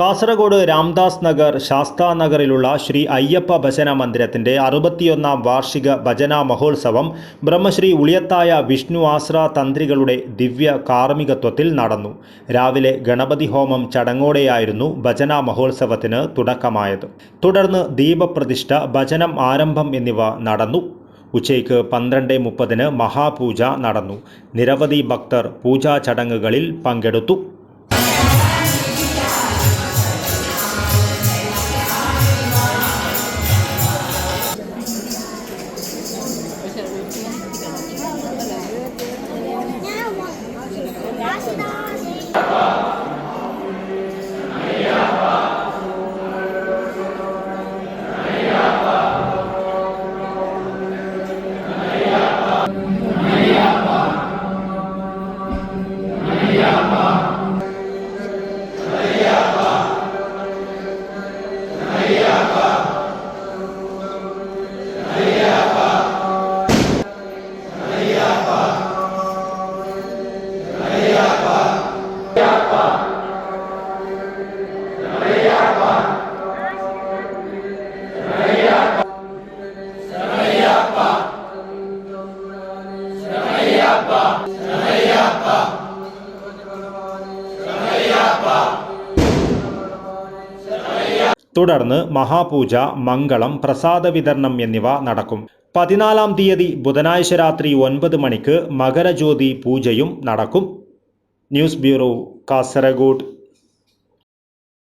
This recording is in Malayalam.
കാസർഗോഡ് രാംദാസ് നഗർ ശാസ്താ നഗറിലുള്ള ശ്രീ അയ്യപ്പ ഭജന മന്ദിരത്തിന്റെ അറുപത്തിയൊന്നാം വാർഷിക ഭജന മഹോത്സവം ബ്രഹ്മശ്രീ ഉളിയത്തായ വിഷ്ണു ആശ്ര തന്ത്രികളുടെ ദിവ്യ കാർമ്മികത്വത്തിൽ നടന്നു. രാവിലെ ഗണപതി ഹോമം ചടങ്ങോടെയായിരുന്നു ഭജന മഹോത്സവത്തിന് തുടക്കമായത്. തുടർന്ന് ദീപപ്രതിഷ്ഠ ഭജനം ആരംഭം എന്നിവ നടന്നു. ഉച്ചയ്ക്ക് പന്ത്രണ്ട് മുപ്പതിന് മഹാപൂജ നടന്നു. നിരവധി ഭക്തർ പൂജാ ചടങ്ങുകളിൽ പങ്കെടുത്തു. Yeah. തുടർന്ന് മഹാപൂജ മംഗളം പ്രസാദ വിതരണം എന്നിവ നടക്കും. പതിനാലാം തീയതി ബുധനാഴ്ച രാത്രി ഒൻപത് മണിക്ക് മകരജ്യോതി പൂജയും നടക്കും. News bureau Kasaragod.